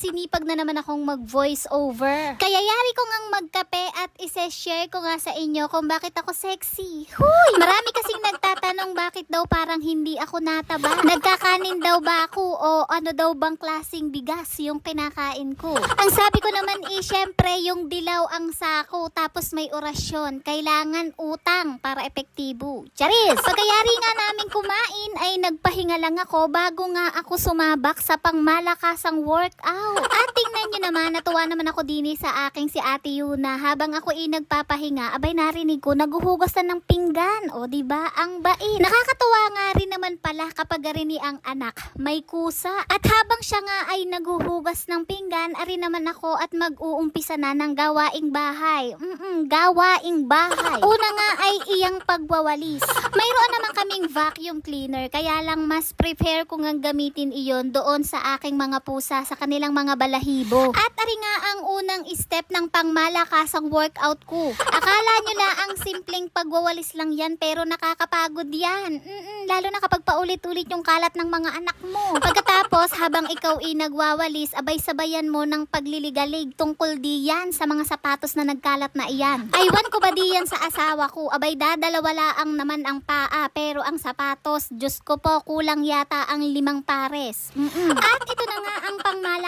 sinipag na naman akong mag-voice over. Kaya yari ko ngang magkape ise-share ko nga sa inyo kung bakit ako sexy. Huy! Marami kasing nagtatanong bakit daw parang hindi ako nataba. Nagkakanin daw ba ako o ano daw bang klasing bigas yung kinakain ko. Ang sabi ko naman eh, syempre yung dilaw ang sako tapos may orasyon. Kailangan utang para epektibo. Charis! Pagkayari nga namin kumain ay nagpahinga lang ako bago nga ako sumabak sa pangmalakasang workout. At tingnan nyo naman, natuwa naman ako dini sa aking si Ate Yuna. Habang ako ay nagpapahinga, abay narinig ko, naguhugas na ng pinggan. O, di ba Ang bait. Nakakatuwa nga rin naman pala kapag rini ang anak, may kusa. At habang siya nga ay naguhugas ng pinggan, ari naman ako at mag-uumpisa na ng gawaing bahay. Mm-mm, gawaing bahay. Una nga ay iyang pagwawalis. Mayroon naman kaming vacuum cleaner, kaya lang mas prepare ko nga gamitin iyon doon sa aking mga pusa sa kanilang mga balahibo. At ari nga ang unang step ng pangmalakasang workout ko. Akala nyo la ang simpleng pagwawalis lang yan pero nakakapagod yan. Mm-mm, lalo na kapag paulit-ulit yung kalat ng mga anak mo. Pagkatapos, habang ikaw ay nagwawalis, abay sabayan mo ng pagliligalig tungkol diyan sa mga sapatos na nagkalat na iyan. Aywan ko ba diyan sa asawa ko? Abay dadalawa laang naman ang paa pero ang sapatos, Diyos ko po, kulang yata ang limang pares. Mm-mm. At ito na nga ang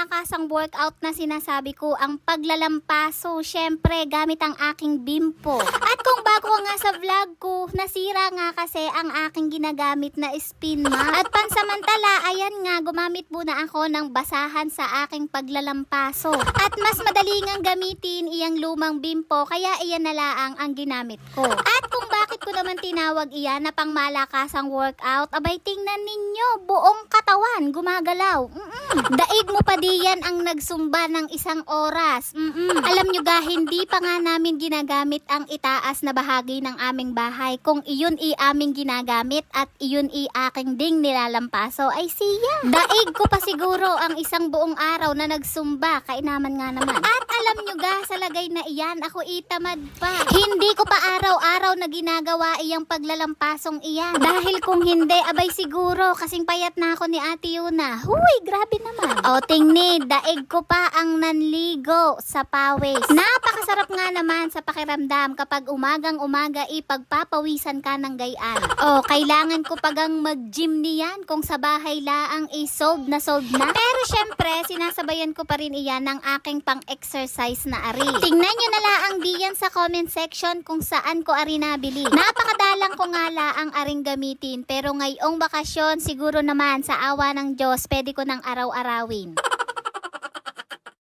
pangmalakasang workout na sinasabi ko, ang paglalampaso, syempre gamit ang aking bimpo. At kung bago ka nga sa vlog ko, nasira nga kasi ang aking ginagamit na spin mat. At pansamantala, ayan nga, gumamit muna ako ng basahan sa aking paglalampaso. At mas madali ngang gamitin iyang lumang bimpo, kaya iyan na laang ang ginamit ko. At kung bakit ko naman tinawag iyan na pangmalakasang workout, abay tingnan ninyo, buong katawan gumagalaw. Mm-mm. Daig mo pa diyan ang nagsumba ng isang oras. Mm-mm. Alam nyo ga, hindi pa nga namin ginagamit ang itaas na bahagi ng aming bahay. Kung iyon i aming ginagamit at iyon i aking ding nilalampaso, ay siya. Daig ko pa siguro ang isang buong araw na nagsumba, kainaman nga naman. At alam nyo ga, sa lagay na iyan, ako itamad pa. Hindi ko pa araw-araw na ginagawa iyang paglalampasong iyan. Dahil kung hindi, abay siguro, kasing payat na ako ni Ate Yuna. Huy, grabe naman. O, tingni, daig ko pa ang nanligo sa pawis. Napakasarap nga naman sa pakiramdam kapag umagang umaga ipagpapawisan ka ng gayan. O, kailangan ko pagang mag-gym niyan kung sa bahay laang i-solve na solve na. Pero syempre, sinasabayan ko pa rin iyan ng aking pang-exercise na ari. Tingnan nyo na laang diyan sa comment section kung saan ko ari nabili. Napakadalang ko nga laang aring gamitin pero ngayong bakasyon siguro naman sa awa ng Diyos pwede ko nang araw-arawin.